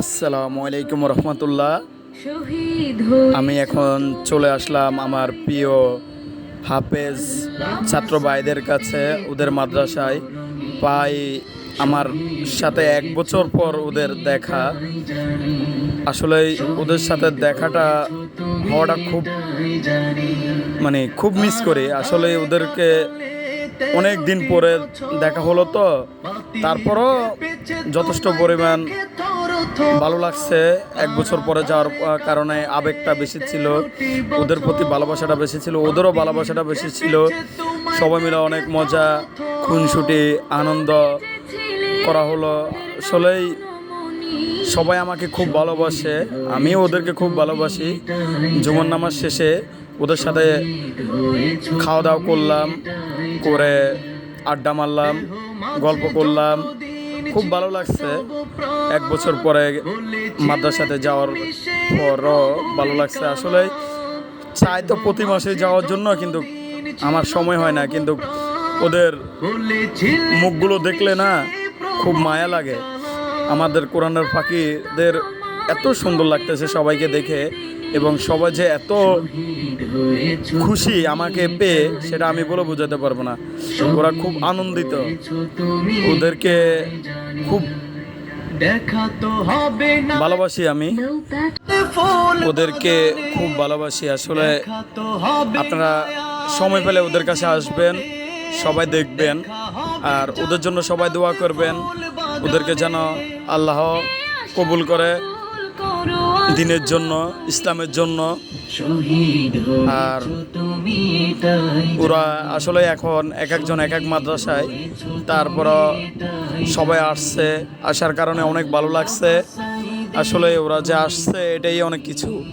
আসসালামু আলাইকুম রহমতুল্লাহ। আমি এখন চলে আসলাম আমার প্রিয় হাফেজ ছাত্র ভাইদের কাছে ওদের মাদ্রাসায়। প্রায় আমার সাথে এক বছর পর ওদের দেখা। আসলে ওদের সাথে দেখাটা হওয়াটা খুব মানে খুব মিস করি। আসলে ওদেরকে অনেক দিন পরে দেখা হলো তো। তারপরও যথেষ্ট পরিমাণ ভালো লাগছে। এক বছর পরে যাওয়ার কারণে আবেগটা বেশি ছিল। ওদের প্রতি ভালোবাসাটা বেশি ছিল, ওদেরও ভালোবাসাটা বেশি ছিল। সবাই মিলে অনেক মজা, খুনসুটি, আনন্দ করা হলো। আসলেই সবাই আমাকে খুব ভালোবাসে, আমিও ওদেরকে খুব ভালোবাসি। জুমন নামাজ শেষে ওদের সাথে খাওয়া দাওয়া করলাম, করে আড্ডা মারলাম, গল্প করলাম। খুব ভালো লাগছে। এক বছর পরে মাদ্রাসাতে যাওয়ার পরও ভালো লাগছে। আসলে চাই তো প্রতি মাসে যাওয়ার জন্য, কিন্তু আমার সময় হয় না। কিন্তু ওদের মুখগুলো দেখলে না খুব মায়া লাগে। আমাদের কোরআনের ফাঁকিদের এত সুন্দর লাগতেছে সবাইকে দেখে, এবং সবাই যে এত খুশি আমাকে পেয়ে, সেটা আমি বলে বোঝাতে পারব না। ওরা খুব আনন্দিত। ওদেরকে খুব দেখা তো হবে না। ভালোবাসি আমি। ওদেরকে খুব ভালোবাসি। আসলে আপনারা সময় পেলে ওদের কাছে আসবেন সবাই দেখবেন আর ওদের জন্য সবাই দোয়া করবেন। ওদেরকে যেন আল্লাহ কবুল করো। দিনের জন্য, ইসলামের জন্য। আর ওরা আসলে এখন এক একজন এক এক মাদ্রাসায়। তারপরও সবাই আসছে। আসার কারণে অনেক ভালো লাগছে। আসলে ওরা যে আসছে, এটাই অনেক কিছু।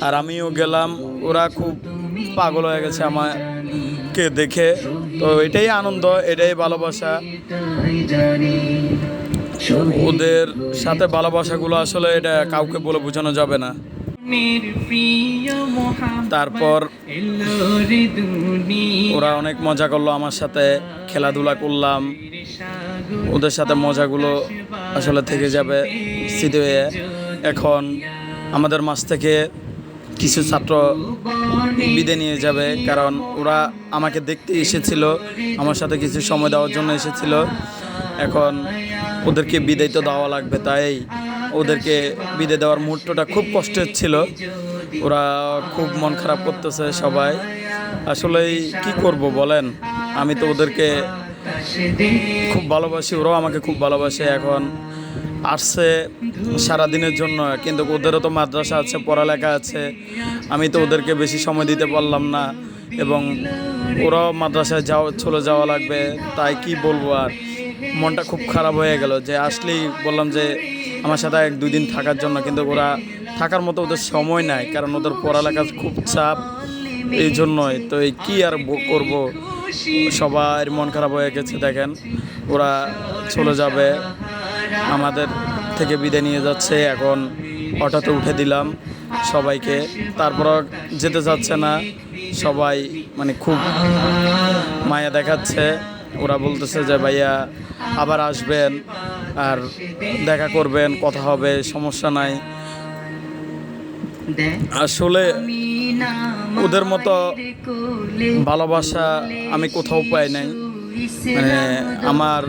আর আমিও গেলাম, ওরা খুব পাগল হয়ে গেছে আমাকে দেখে। তো এটাই আনন্দ, এটাই ভালোবাসা। ওদের সাথে ভালোবাসাগুলো আসলে এটা কাউকে বলে বোঝানো যাবে না। তারপর ওরা অনেক মজা করল আমার সাথে, খেলাধুলা করলাম। ওদের সাথে মজাগুলো আসলে থেকে যাবে স্মৃতি হয়ে এখন আমাদের মাছ থেকে কিছু ছাত্র বিদে নিয়ে যাবে, কারণ ওরা আমাকে দেখতে এসেছিল, আমার সাথে কিছু সময় দেওয়ার জন্য এসেছিল। এখন ওদেরকে বিদায় তো দেওয়া লাগবে, তাই ওদেরকে বিদে দেওয়ার মুহূর্তটা খুব কষ্টের ছিল। ওরা খুব মন খারাপ করতেছে সবাই। আসলে কি করব বলেন? আমি তো ওদেরকে খুব ভালোবাসি, ওরাও আমাকে খুব ভালোবাসে। এখন আসছে সারাদিনের জন্য, কিন্তু ওদেরও তো মাদ্রাসা আছে, পড়ালেখা আছে। আমি তো ওদেরকে বেশি সময় দিতে পারলাম না। এবং ওরাও মাদ্রাসায় যাওয়া চলে যাওয়া লাগবে, তাই কি বলব আর? মনটা খুব খারাপ হয়ে গেল যে আসলেই বললাম যে আমার সাথে এক দুই দিন থাকার জন্য, কিন্তু ওরা থাকার মতো ওদের সময় নাই, কারণ ওদের পড়ালেখা খুব চাপ এই জন্যই। তো এই কী আর করব? সবার মন খারাপ হয়ে গেছে, দেখেন। ওরা চলে যাবে। আমাদের থেকে বিদায় নিয়ে যাচ্ছে। এখন অটোতে উঠে দিলাম সবাইকে। তারপর যেতে চাচ্ছে না। সবাই মানে খুব মায়া দেখাচ্ছে। ওরা বলতেছে যে, ভাইয়া, আবার আসবেন আর দেখা করবেন, কথা হবে, সমস্যা নাই। আসলে ওদের মতো ভালোবাসা আমি কোথাও পাই নাই। মানে আমার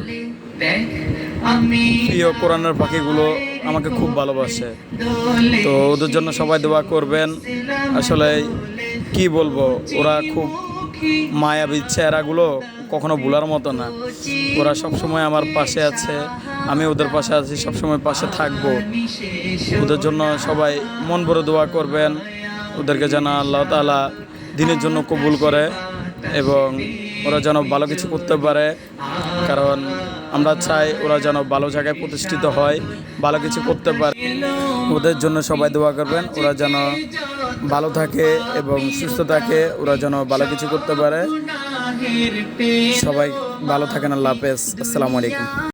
প্রিয় কোরআনের পাখিগুলো আমাকে খুব ভালোবাসে। তো ওদের জন্য সবাই দোয়া করবেন। আসলে কি বলব, ওরা খুব মায়াবী চেহারাগুলো। কখনো ভোলার মতো না। ওরা সবসময় আমার পাশে আছে, আমি ওদের পাশে আছি, সবসময় পাশে থাকব। ওদের জন্য সবাই মন ভরে দোয়া করবেন। ওদেরকে যেন আল্লাহ তালা দিনের জন্য কবুল করে এবং ওরা যেন ভালো কিছু করতে পারে। কারণ আমরা চাই ওরা যেন ভালো জায়গায় প্রতিষ্ঠিত হয়, ভালো কিছু করতে পারে। ওদের জন্য সবাই দোয়া করবেন, ওরা যেন ভালো থাকে এবং সুস্থ থাকে, ওরা যেন ভালো কিছু করতে পারে। সবাই ভালো থাকেন আল্লাহ হাফেজ। আসসালামু আলাইকুম।